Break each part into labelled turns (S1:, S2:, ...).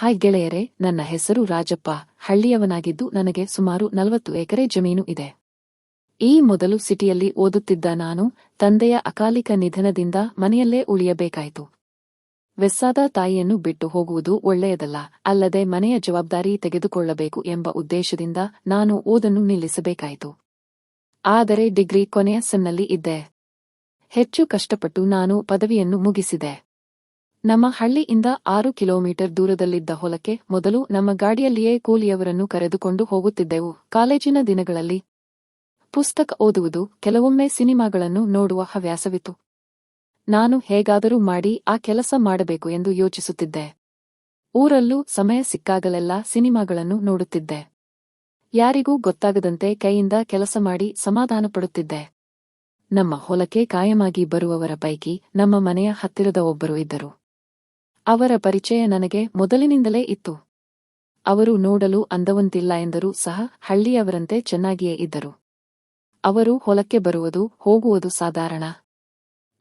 S1: Hi ಗೆಳೆಯರೆ, ನನ್ನ ಹೆಸರು ರಾಜಪ್ಪ. ಹಳ್ಳಿಯವನಾಗಿದ್ದು ನನಗೆ ಸುಮಾರು ನಲವತ್ತು ಎಕರೆ ಜಮೀನು ಇದೆ. ಈ ಮೊದಲು ಸಿಟಿಯಲ್ಲಿ ಓದುತ್ತಿದ್ದ ನಾನು ತಂದೆಯ ಅಕಾಲಿಕ ನಿಧನದಿಂದ ಮನೆಯಲ್ಲೇ ಉಳಿಯಬೇಕಾಯಿತು. ವೆಸ್ಸಾದ ತಾಯಿಯನ್ನು ಬಿಟ್ಟು ಹೋಗುವುದು ಒಳ್ಳೆಯದಲ್ಲ, ಅಲ್ಲದೆ ಮನೆಯ ಜವಾಬ್ದಾರಿ ತೆಗೆದುಕೊಳ್ಳಬೇಕು ಎಂಬ ಉದ್ದೇಶದಿಂದ ನಾನು ಓದನ್ನು ನಿಲ್ಲಿಸಬೇಕಾಯಿತು. ಆದರೆ ಡಿಗ್ರಿ ಕೊನೆಯ ಸೆಮ್ನಲ್ಲಿ ಇದ್ದೆ. ಹೆಚ್ಚು ಕಷ್ಟಪಟ್ಟು ನಾನು ಪದವಿಯನ್ನು ಮುಗಿಸಿದೆ. ನಮ್ಮ ಹಳ್ಳಿಯಿಂದ ಆರು ಕಿಲೋಮೀಟರ್ ದೂರದಲ್ಲಿದ್ದ ಹೊಲಕ್ಕೆ ಮೊದಲು ನಮ್ಮ ಗಾಡಿಯಲ್ಲಿಯೇ ಕೂಲಿಯವರನ್ನು ಕರೆದುಕೊಂಡು ಹೋಗುತ್ತಿದ್ದೆವು. ಕಾಲೇಜಿನ ದಿನಗಳಲ್ಲಿ ಪುಸ್ತಕ ಓದುವುದು, ಕೆಲವೊಮ್ಮೆ ಸಿನಿಮಾಗಳನ್ನು ನೋಡುವ ಹವ್ಯಾಸವಿತ್ತು. ನಾನು ಹೇಗಾದರೂ ಮಾಡಿ ಆ ಕೆಲಸ ಮಾಡಬೇಕು ಎಂದು ಯೋಚಿಸುತ್ತಿದ್ದೆ. ಊರಲ್ಲೂ ಸಮಯ ಸಿಕ್ಕಾಗಲೆಲ್ಲ ಸಿನಿಮಾಗಳನ್ನು ನೋಡುತ್ತಿದ್ದೆ. ಯಾರಿಗೂ ಗೊತ್ತಾಗದಂತೆ ಕೈಯಿಂದ ಕೆಲಸ ಮಾಡಿ ಸಮಾಧಾನಪಡುತ್ತಿದ್ದೆ. ನಮ್ಮ ಹೊಲಕ್ಕೆ ಕಾಯಮಾಗಿ ಬರುವವರ ಪೈಕಿ ನಮ್ಮ ಮನೆಯ ಹತ್ತಿರದ ಒಬ್ಬರು ಇದ್ದರು. ಅವರ ಪರಿಚಯ ನನಗೆ ಮೊದಲಿನಿಂದಲೇ ಇತ್ತು. ಅವರು ನೋಡಲು ಅಂದವಂತಿಲ್ಲ ಎಂದರೂ ಸಹ ಹಳ್ಳಿಯವರಂತೆ ಚೆನ್ನಾಗಿಯೇ ಇದ್ದರು. ಅವರು ಹೊಲಕ್ಕೆ ಬರುವುದು, ಹೋಗುವುದು ಸಾಧಾರಣ.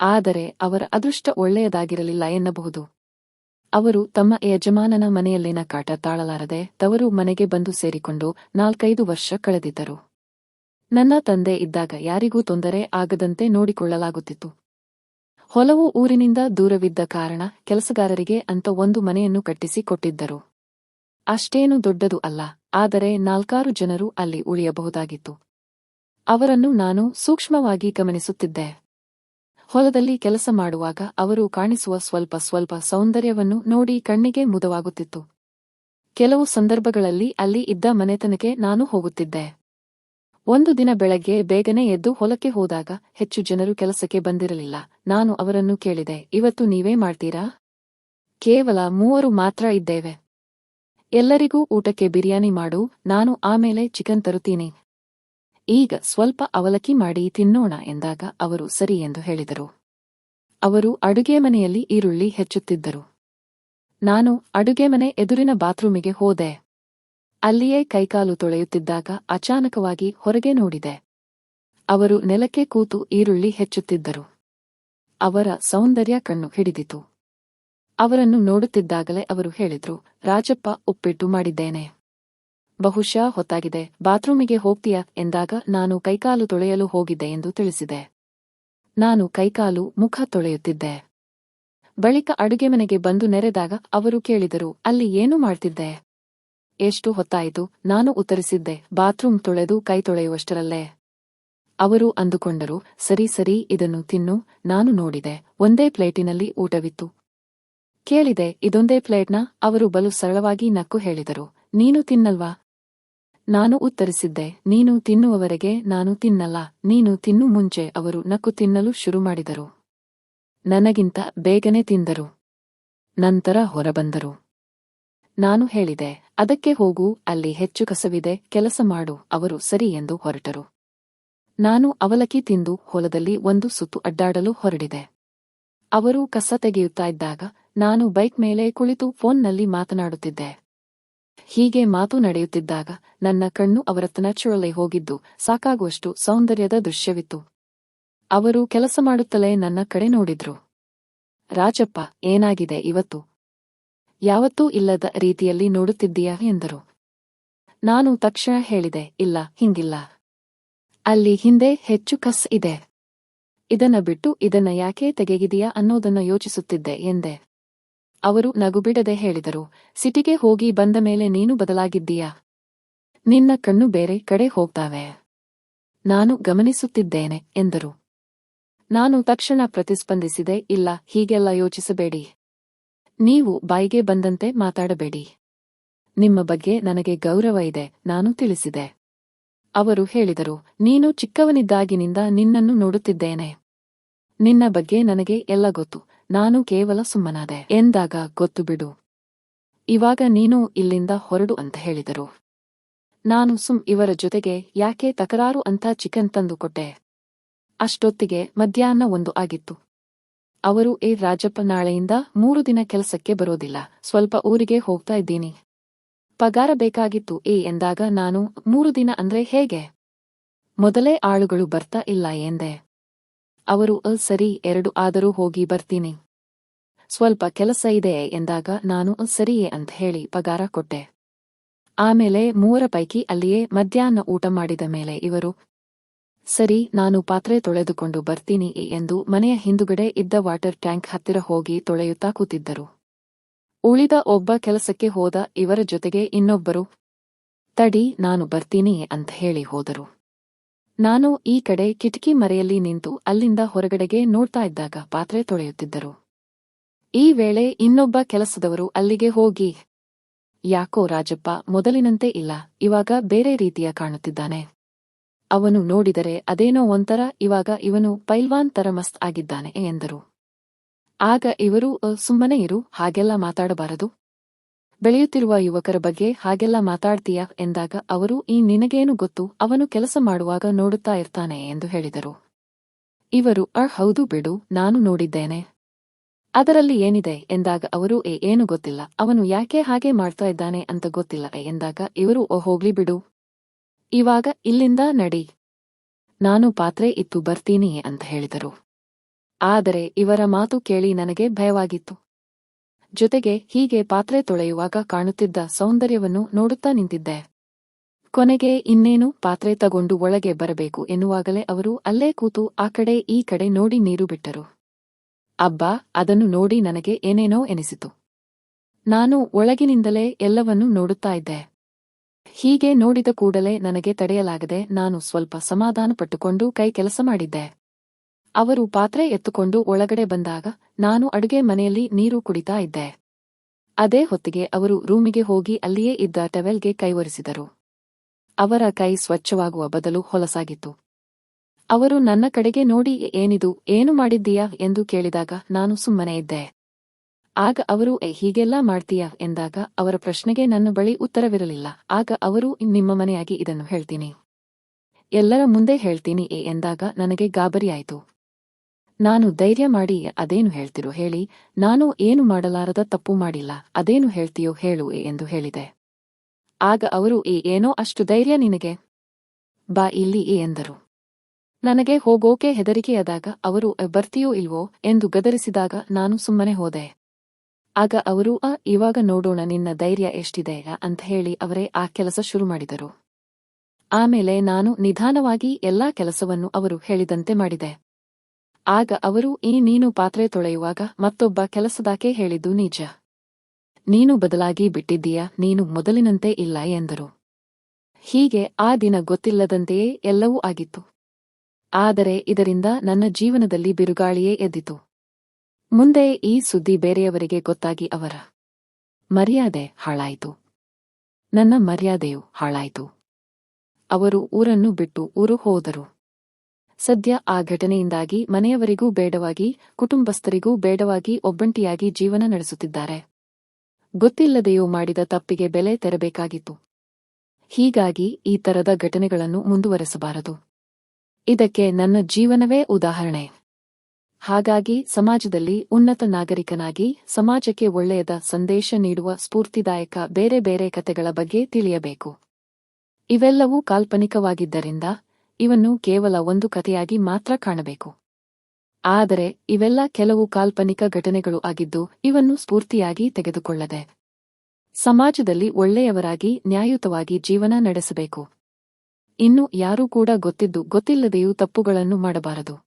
S1: ಆದರೆ ಅವರ ಅದೃಷ್ಟ ಒಳ್ಳೆಯದಾಗಿರಲಿಲ್ಲ ಎನ್ನಬಹುದು. ಅವರು ತಮ್ಮ ಯಜಮಾನನ ಮನೆಯಲ್ಲಿನ ಕಾಟ ತಾಳಲಾರದೆ ತವರು ಮನೆಗೆ ಬಂದು ಸೇರಿಕೊಂಡು ನಾಲ್ಕೈದು ವರ್ಷ ಕಳೆದಿದ್ದರು. ನನ್ನ ತಂದೆ ಇದ್ದಾಗ ಯಾರಿಗೂ ತೊಂದರೆ ಆಗದಂತೆ ನೋಡಿಕೊಳ್ಳಲಾಗುತ್ತಿತ್ತು. ಹೊಲವು ಊರಿನಿಂದ ದೂರವಿದ್ದ ಕಾರಣ ಕೆಲಸಗಾರರಿಗೆ ಅಂತ ಒಂದು ಮನೆಯನ್ನು ಕಟ್ಟಿಸಿ ಕೊಟ್ಟಿದ್ದರು. ಅಷ್ಟೇನು ದೊಡ್ಡದು ಅಲ್ಲ, ಆದರೆ ನಾಲ್ಕಾರು ಜನರು ಅಲ್ಲಿ ಉಳಿಯಬಹುದಾಗಿತ್ತು. ಅವರನ್ನು ನಾನು ಸೂಕ್ಷ್ಮವಾಗಿ ಗಮನಿಸುತ್ತಿದ್ದೆ. ಹೊಲದಲ್ಲಿ ಕೆಲಸ ಮಾಡುವಾಗ ಅವರು ಕಾಣಿಸುವ ಸ್ವಲ್ಪ ಸ್ವಲ್ಪ ಸೌಂದರ್ಯವನ್ನು ನೋಡಿ ಕಣ್ಣಿಗೆ ಮುದವಾಗುತ್ತಿತ್ತು. ಕೆಲವು ಸಂದರ್ಭಗಳಲ್ಲಿ ಅಲ್ಲಿ ಇದ್ದ ಮನೆತನಕ್ಕೆ ನಾನು ಹೋಗುತ್ತಿದ್ದೆ. ಒಂದು ದಿನ ಬೆಳಗ್ಗೆ ಬೇಗನೆ ಎದ್ದು ಹೊಲಕ್ಕೆ ಹೋದಾಗ ಹೆಚ್ಚು ಜನರು ಕೆಲಸಕ್ಕೆ ಬಂದಿರಲಿಲ್ಲ. ನಾನು ಅವರನ್ನು ಕೇಳಿದೆ, ಇವತ್ತು ನೀವೇ ಮಾಡ್ತೀರಾ? ಕೇವಲ ಮೂವರು ಮಾತ್ರ ಇದ್ದೇವೆ. ಎಲ್ಲರಿಗೂ ಊಟಕ್ಕೆ ಬಿರಿಯಾನಿ ಮಾಡು, ನಾನು ಆಮೇಲೆ ಚಿಕನ್ ತರುತ್ತೀನಿ. ಈಗ ಸ್ವಲ್ಪ ಅವಲಕ್ಕಿ ಮಾಡಿ ತಿನ್ನೋಣ ಎಂದಾಗ ಅವರು ಸರಿ ಎಂದು ಹೇಳಿದರು. ಅವರು ಅಡುಗೆ ಮನೆಯಲ್ಲಿ ಈರುಳ್ಳಿ ಹೆಚ್ಚುತ್ತಿದ್ದರು. ನಾನು ಅಡುಗೆ ಮನೆ ಎದುರಿನ ಬಾತ್ರೂಮಿಗೆ ಹೋದೆ. ಅಲ್ಲಿಯೇ ಕೈಕಾಲು ತೊಳೆಯುತ್ತಿದ್ದಾಗ ಅಚಾನಕವಾಗಿ ಹೊರಗೆ ನೋಡಿದೆ. ಅವರು ನೆಲಕ್ಕೆ ಕೂತು ಈರುಳ್ಳಿ ಹೆಚ್ಚುತ್ತಿದ್ದರು. ಅವರ ಸೌಂದರ್ಯ ಕಣ್ಣು ಹಿಡಿದಿತು. ಅವರನ್ನು ನೋಡುತ್ತಿದ್ದಾಗಲೇ ಅವರು ಹೇಳಿದ್ರು, ರಾಜಪ್ಪ, ಉಪ್ಪಿಟ್ಟು ಮಾಡಿದ್ದೇನೆ. ಬಹುಶಃ ಹೊತ್ತಾಗಿದೆ. ಬಾತ್ರೂಮಿಗೆ ಹೋಗ್ತೀಯಾ? ಎಂದಾಗ ನಾನು ಕೈಕಾಲು ತೊಳೆಯಲು ಹೋಗಿದ್ದೆ ಎಂದು ತಿಳಿಸಿದೆ. ನಾನು ಕೈಕಾಲು, ಮುಖ ತೊಳೆಯುತ್ತಿದ್ದೆ. ಬಳಿಕ ಅಡುಗೆ ಮನೆಗೆ ಬಂದು ನೆರೆದಾಗ ಅವರು ಕೇಳಿದರು, ಅಲ್ಲಿ ಏನು ಮಾಡ್ತಿದ್ದೆ? ಎಷ್ಟು ಹೊತ್ತಾಯಿತು, ನಾನು ಉತ್ತರಿಸಿದ್ದೆ, ಬಾತ್ರೂಮ್ ತೊಳೆದು ಕೈ ತೊಳೆಯುವಷ್ಟರಲ್ಲೇ. ಅವರು ಅಂದುಕೊಂಡರು, ಸರಿ ಸರಿ, ಇದನ್ನು ತಿನ್ನು, ನಾನು ನೋಡಿದೆ, ಒಂದೇ ಪ್ಲೇಟಿನಲ್ಲಿ ಊಟವಿತ್ತು. ಕೇಳಿದೆ, ಇದೊಂದೇ ಪ್ಲೇಟ್ನ? ಅವರು ಬಲು ಸರಳವಾಗಿ ನಕ್ಕು ಹೇಳಿದರು, ನೀನು ತಿನ್ನಲ್ವಾ? ನಾನು ಉತ್ತರಿಸಿದ್ದೆ, ನೀನು ತಿನ್ನುವವರೆಗೆ ನಾನು ತಿನ್ನಲ್ಲ, ನೀನು ತಿನ್ನು ಮುಂಚೆ ಅವರು ನಕ್ಕು ತಿನ್ನಲು ಶುರು ಮಾಡಿದರು. ನನಗಿಂತ ಬೇಗನೆ ತಿಂದರು. ನಂತರ ಹೊರಬಂದರು. ನಾನು ಹೇಳಿದೆ ಅದಕ್ಕೆ ಹೋಗು, ಅಲ್ಲಿ ಹೆಚ್ಚು ಕಸವಿದೆ, ಕೆಲಸ ಮಾಡು, ಅವರು ಸರಿ ಎಂದು ಹೊರಟರು. ನಾನು ಅವಲಕ್ಕಿ ತಿಂದು ಹೊಲದಲ್ಲಿ ಒಂದು ಸುತ್ತು ಅಡ್ಡಾಡಲು ಹೊರಡಿದೆ. ಅವರು ಕಸ ತೆಗೆಯುತ್ತಾ ಇದ್ದಾಗ ನಾನು ಬೈಕ್ ಮೇಲೆ ಕುಳಿತು ಫೋನ್ನಲ್ಲಿ ಮಾತನಾಡುತ್ತಿದ್ದೆ. ಹೀಗೆ ಮಾತು ನಡೆಯುತ್ತಿದ್ದಾಗ ನನ್ನ ಕಣ್ಣು ಅವರ ನ್ಯಾಚುರಲ್ಲೇ ಹೋಗಿದ್ದು, ಸಾಕಾಗುವಷ್ಟು ಸೌಂದರ್ಯದ ದೃಶ್ಯವಿತ್ತು. ಅವರು ಕೆಲಸ ಮಾಡುತ್ತಲೇ ನನ್ನ ಕಡೆ ನೋಡಿದ್ರು. ರಾಜಪ್ಪ, ಏನಾಗಿದೆ ಇವತ್ತು? ಯಾವತ್ತೂ ಇಲ್ಲದ ರೀತಿಯಲ್ಲಿ ನೋಡುತ್ತಿದ್ದೀಯಾ ಎಂದರು. ನಾನು ತಕ್ಷಣ ಹೇಳಿದೆ, ಇಲ್ಲ, ಹಿಂಗಿಲ್ಲ. ಅಲ್ಲಿ ಹಿಂದೆ ಹೆಚ್ಚು ಕಸ್ ಇದೆ. ಇದನ್ನ ಬಿಟ್ಟು ಇದನ್ನ ಯಾಕೆ ತೆಗೆಗಿದೆಯಾ ಅನ್ನೋದನ್ನ ಯೋಚಿಸುತ್ತಿದ್ದೆ ಎಂದೆ. ಅವರು ನಗುಬಿಡದೆ ಹೇಳಿದರು, ಸಿಟಿಗೆ ಹೋಗಿ ಬಂದ ಮೇಲೆ ನೀನು ಬದಲಾಗಿದ್ದೀಯಾ? ನಿನ್ನ ಕಣ್ಣು ಬೇರೆ ಕಡೆ ಹೋಗ್ತಾವೆ. ನಾನು ಗಮನಿಸುತ್ತಿದ್ದೇನೆ ಎಂದರು. ನಾನು ತಕ್ಷಣ ಪ್ರತಿಸ್ಪಂದಿಸಿದೆ, ಇಲ್ಲ, ಹೀಗೆಲ್ಲ ಯೋಚಿಸಬೇಡಿ. ನೀವು ಬಾಯಿಗೆ ಬಂದಂತೆ ಮಾತಾಡಬೇಡಿ. ನಿಮ್ಮ ಬಗ್ಗೆ ನನಗೆ ಗೌರವ ಇದೆ, ನಾನು ತಿಳಿಸಿದೆ. ಅವರು ಹೇಳಿದರು, ನೀನು ಚಿಕ್ಕವನಿದ್ದಾಗಿನಿಂದ ನಿನ್ನನ್ನು ನೋಡುತ್ತಿದ್ದೇನೆ. ನಿನ್ನ ಬಗ್ಗೆ ನನಗೆ ಎಲ್ಲ ಗೊತ್ತು, ನಾನು ಕೇವಲ ಸುಮ್ಮನಾದೆ. ಎಂದಾಗ ಗೊತ್ತು ಬಿಡು ಇವಾಗ ನೀನು ಇಲ್ಲಿಂದ ಹೊರಡು ಅಂತ ಹೇಳಿದರು. ನಾನು ಸುಮ್ ಇವರ ಜೊತೆಗೆ, ಯಾಕೆ ತಕರಾರು ಅಂತ ಚಿಕನ್ ತಂದುಕೊಟ್ಟೆ ಅಷ್ಟೊತ್ತಿಗೆ ಮಧ್ಯಾಹ್ನ ಒಂದು ಆಗಿತ್ತು. ಅವರು ಎ ರಾಜಪ್ಪ, ನಾಳೆಯಿಂದ ಮೂರು ದಿನ ಕೆಲಸಕ್ಕೆ ಬರೋದಿಲ್ಲ. ಸ್ವಲ್ಪ ಊರಿಗೆ ಹೋಗ್ತಾ ಇದ್ದೀನಿ. ಪಗಾರ ಬೇಕಾಗಿತ್ತು. ಏ, ಎಂದಾಗ ನಾನು, ಮೂರು ದಿನ ಅಂದ್ರೆ ಹೇಗೆ? ಮೊದಲೇ ಆಳುಗಳು ಬರ್ತಾ ಇಲ್ಲ ಎಂದೆ. ಅವರು, ಅ, ಸರಿ, ಎರಡು ಆದರೂ ಹೋಗಿ ಬರ್ತೀನಿ. ಸ್ವಲ್ಪ ಕೆಲಸ ಇದೆ ಎಂದಾಗ ನಾನು ಸರಿಯೇ ಅಂತ ಹೇಳಿ ಪಗಾರ ಕೊಟ್ಟೆ. ಆಮೇಲೆ ಮೂವರ ಪೈಕಿ ಅಲ್ಲಿಯೇ ಮಧ್ಯಾಹ್ನ ಊಟ ಮಾಡಿದ ಮೇಲೆ ಇವರು ಸರಿ, ನಾನು ಪಾತ್ರೆ ತೊಳೆದುಕೊಂಡು ಬರ್ತೀನಿ ಎಂದು ಮನೆಯ ಹಿಂದುಗಡೆ ಇದ್ದ ವಾಟರ್ ಟ್ಯಾಂಕ್ ಹತ್ತಿರ ಹೋಗಿ ತೊಳೆಯುತ್ತಾ ಕೂತಿದ್ದರು. ಉಳಿದ ಒಬ್ಬ ಕೆಲಸಕ್ಕೆ ಹೋದ ಇವರ ಜೊತೆಗೆ ಇನ್ನೊಬ್ಬರು, ತಡಿ, ನಾನು ಬರ್ತೀನಿ ಅಂತ ಹೇಳಿ ಹೋದರು. ನಾನು ಈ ಕಡೆ ಕಿಟಕಿ ಮರೆಯಲ್ಲಿ ನಿಂತು ಅಲ್ಲಿಂದ ಹೊರಗಡೆಗೆ ನೋಡ್ತಾ ಇದ್ದಾಗ ಪಾತ್ರೆ ತೊಳೆಯುತ್ತಿದ್ದರು. ಈ ವೇಳೆ ಇನ್ನೊಬ್ಬ ಕೆಲಸದವರು ಅಲ್ಲಿಗೆ ಹೋಗಿ, ಯಾಕೋ ರಾಜಪ್ಪ, ಮೊದಲಿನಂತೆ ಇಲ್ಲ, ಇವಾಗ ಬೇರೆ ರೀತಿಯ ಕಾಣುತ್ತಿದ್ದಾನೆ. ಅವನು ನೋಡಿದರೆ ಅದೇನೋ ಒಂಥರ ಇವಾಗ ಇವನು ಪೈಲ್ವಾನ್ ತರ ಮಸ್ತ್ ಆಗಿದ್ದಾನೆ ಎಂದರು. ಆಗ ಇವರು "ಅ, ಸುಮ್ಮನೆ ಇರು ಹಾಗೆಲ್ಲ ಮಾತಾಡಬಾರದು. ಬೆಳೆಯುತ್ತಿರುವ ಯುವಕರ ಬಗ್ಗೆ ಹಾಗೆಲ್ಲ ಮಾತಾಡ್ತೀಯ? ಎಂದಾಗ ಅವರು ಈ ನಿನಗೇನು ಗೊತ್ತು ಅವನು ಕೆಲಸ ಮಾಡುವಾಗ ನೋಡುತ್ತಾ ಇರ್ತಾನೆ ಎಂದು ಹೇಳಿದರು. ಇವರು ಅ ಹೌದು ಬಿಡು ನಾನು ನೋಡಿದ್ದೇನೆ. ಅದರಲ್ಲಿ ಏನಿದೆ? ಎಂದಾಗ ಅವರು ಏ ಏನು ಗೊತ್ತಿಲ್ಲ ಅವನು ಯಾಕೆ ಹಾಗೆ ಮಾಡ್ತಾ ಇದ್ದಾನೆ ಅಂತ ಗೊತ್ತಿಲ್ಲ ಎಂದಾಗ ಇವರು ಓ ಹೋಗ್ಲಿ ಬಿಡು. ಇವಾಗ ಇಲ್ಲಿಂದ ನಡಿ. ನಾನು ಪಾತ್ರೆ ಇತ್ತು ಬರ್ತೀನಿ ಅಂತ ಹೇಳಿದರು. ಆದರೆ ಇವರ ಮಾತು ಕೇಳಿ ನನಗೆ ಭಯವಾಗಿತ್ತು. ಜೊತೆಗೆ ಹೀಗೆ ಪಾತ್ರೆ ತೊಳೆಯುವಾಗ ಕಾಣುತ್ತಿದ್ದ ಸೌಂದರ್ಯವನ್ನು ನೋಡುತ್ತಾ ನಿಂತಿದ್ದೆ. ಕೊನೆಗೆ ಇನ್ನೇನು ಪಾತ್ರೆ ತಗೊಂಡು ಒಳಗೆ ಬರಬೇಕು ಎನ್ನುವಾಗಲೇ ಅವರು ಅಲ್ಲೇ ಕೂತು ಆ ಕಡೆ ಈ ಕಡೆ ನೋಡಿ ನೀರು ಬಿಟ್ಟರು. ಅಬ್ಬಾ, ಅದನ್ನು ನೋಡಿ ನನಗೆ ಏನೇನೋ ಎನಿಸಿತು. ನಾನು ಒಳಗಿನಿಂದಲೇ ಎಲ್ಲವನ್ನೂ ನೋಡುತ್ತಾ ಇದ್ದೆ. ಹೀಗೆ ನೋಡಿದ ಕೂಡಲೇ ನನಗೆ ತಡೆಯಲಾಗದೆ ನಾನು ಸ್ವಲ್ಪ ಸಮಾಧಾನಪಟ್ಟುಕೊಂಡು ಕೈ ಕೆಲಸ ಮಾಡಿದ್ದೆ. ಅವರು ಪಾತ್ರೆ ಎತ್ತುಕೊಂಡು ಒಳಗಡೆ ಬಂದಾಗ ನಾನು ಅಡುಗೆ ಮನೆಯಲ್ಲಿ ನೀರು ಕುಡಿತಾ ಇದ್ದೆ. ಅದೇ ಹೊತ್ತಿಗೆ ಅವರು ರೂಮಿಗೆ ಹೋಗಿ ಅಲ್ಲಿಯೇ ಇದ್ದ ಟವೆಲ್ಗೆ ಕೈ ಒರೆಸಿದರು ಅವರ ಕೈ ಸ್ವಚ್ಛವಾಗುವ ಬದಲು ಹೊಲಸಾಗಿತ್ತು. ಅವರು ನನ್ನ ಕಡೆಗೆ ನೋಡಿ, ಏನಿದು, ಏನು ಮಾಡಿದ್ದೀಯಾ ಎಂದು ಕೇಳಿದಾಗ ನಾನು ಸುಮ್ಮನೆ ಇದ್ದೆ. ಆಗ ಅವರು "ಏ, ಹೀಗೆಲ್ಲ ಮಾಡ್ತೀಯಾ? ಎಂದಾಗ ಅವರ ಪ್ರಶ್ನೆಗೆ ನನ್ನ ಬಳಿ ಉತ್ತರವಿರಲಿಲ್ಲ. ಆಗ ಅವರು ನಿಮ್ಮ ಮನೆಯಾಗಿ ಇದನ್ನು ಹೇಳ್ತೀನಿ. ಎಲ್ಲರ ಮುಂದೆ ಹೇಳ್ತೀನಿ ಏ ಎಂದಾಗ ನನಗೆ ಗಾಬರಿಯಾಯಿತು. ನಾನು ಧೈರ್ಯ ಮಾಡಿ ಅದೇನು ಹೇಳ್ತಿರೋ ಹೇಳಿ. ನಾನು ಏನು ಮಾಡಲಾರದ ತಪ್ಪು ಮಾಡಿಲ್ಲ. ಅದೇನು ಹೇಳ್ತೀಯೋ ಹೇಳು ಎ ಎಂದು ಹೇಳಿದೆ. ಆಗ ಅವರು ಏ ಏನೋ ಅಷ್ಟು ಧೈರ್ಯ ನಿನಗೆ? ಬಾ ಇಲ್ಲಿ ಏ ಎಂದರು. ನನಗೆ ಹೋಗೋಕೆ ಹೆದರಿಕೆಯಾದಾಗ ಅವರು "ಅ, ಬರ್ತೀಯೋ ಇಲ್ವೋ? ಎಂದು ಗದರಿಸಿದಾಗ ನಾನು ಸುಮ್ಮನೆ ಹೋದೆ. ಆಗ ಅವರು, ಆ, ಇವಾಗ ನೋಡೋಣ ನಿನ್ನ ಧೈರ್ಯ ಎಷ್ಟಿದೆ ಅಂತ ಹೇಳಿ ಅವರೇ ಆ ಕೆಲಸ ಶುರು ಮಾಡಿದರು. ಆಮೇಲೆ ನಾನು ನಿಧಾನವಾಗಿ ಎಲ್ಲಾ ಕೆಲಸವನ್ನು ಅವರು ಹೇಳಿದಂತೆ ಮಾಡಿದೆ. ಆಗ ಅವರು, ಈ, ನೀನು ಪಾತ್ರೆ ತೊಳೆಯುವಾಗ ಮತ್ತೊಬ್ಬ ಕೆಲಸದಾಕೆ ಹೇಳಿದ್ದು ನಿಜ. ನೀನು ಬದಲಾಗಿ ಬಿಟ್ಟಿದ್ದೀಯ, ನೀನು ಮೊದಲಿನಂತೆ ಇಲ್ಲ, ಎಂದರು. ಹೀಗೆ ಆ ದಿನ ಗೊತ್ತಿಲ್ಲದಂತೆಯೇ ಎಲ್ಲವೂ ಆಗಿತ್ತು. ಆದರೆ ಇದರಿಂದ ನನ್ನ ಜೀವನದಲ್ಲಿ ಬಿರುಗಾಳಿಯೇ ಎದ್ದಿತು. ಮುಂದೆ ಈ ಸುದ್ದಿ ಬೇರೆಯವರಿಗೆ ಗೊತ್ತಾಗಿ ಅವರ ಮರ್ಯಾದೆ ಹಾಳಾಯಿತು. ನನ್ನ ಮರ್ಯಾದೆಯು ಹಾಳಾಯಿತು. ಅವರು ಊರನ್ನು ಬಿಟ್ಟು ಊರು ಹೋದರು. ಸದ್ಯ ಆ ಘಟನೆಯಿಂದಾಗಿ ಮನೆಯವರಿಗೂ ಬೇಡವಾಗಿ, ಕುಟುಂಬಸ್ಥರಿಗೂ ಬೇಡವಾಗಿ ಒಬ್ಬಂಟಿಯಾಗಿ ಜೀವನ ನಡೆಸುತ್ತಿದ್ದಾರೆ. ಗೊತ್ತಿಲ್ಲದೆಯೂ ಮಾಡಿದ ತಪ್ಪಿಗೆ ಬೆಲೆ ತೆರಬೇಕಾಗಿತ್ತು. ಹೀಗಾಗಿ ಈ ತರದ ಘಟನೆಗಳನ್ನು ಮುಂದುವರೆಸಬಾರದು. ಇದಕ್ಕೆ ನನ್ನ ಜೀವನವೇ ಉದಾಹರಣೆ. ಹಾಗಾಗಿ ಸಮಾಜದಲ್ಲಿ ಉನ್ನತ ನಾಗರಿಕನಾಗಿ ಸಮಾಜಕ್ಕೆ ಒಳ್ಳೆಯದ ಸಂದೇಶ ನೀಡುವ ಸ್ಫೂರ್ತಿದಾಯಕ ಬೇರೆ ಬೇರೆ ಕತೆಗಳ ಬಗ್ಗೆ ತಿಳಿಯಬೇಕು. ಇವೆಲ್ಲವೂ ಕಾಲ್ಪನಿಕವಾಗಿದ್ದರಿಂದ ಇವನ್ನು ಕೇವಲ ಒಂದು ಕಥೆಯಾಗಿ ಮಾತ್ರ ಕಾಣಬೇಕು. ಆದರೆ ಇವೆಲ್ಲ ಕೆಲವು ಕಾಲ್ಪನಿಕ ಘಟನೆಗಳು ಆಗಿದ್ದು ಇವನ್ನು ಸ್ಫೂರ್ತಿಯಾಗಿ ತೆಗೆದುಕೊಳ್ಳದೆ ಸಮಾಜದಲ್ಲಿ ಒಳ್ಳೆಯವರಾಗಿ ನ್ಯಾಯಯುತವಾಗಿ ಜೀವನ ನಡೆಸಬೇಕು. ಇನ್ನು ಯಾರೂ ಕೂಡ ಗೊತ್ತಿದ್ದು ಗೊತ್ತಿಲ್ಲದೆಯೂ ತಪ್ಪುಗಳನ್ನು ಮಾಡಬಾರದು.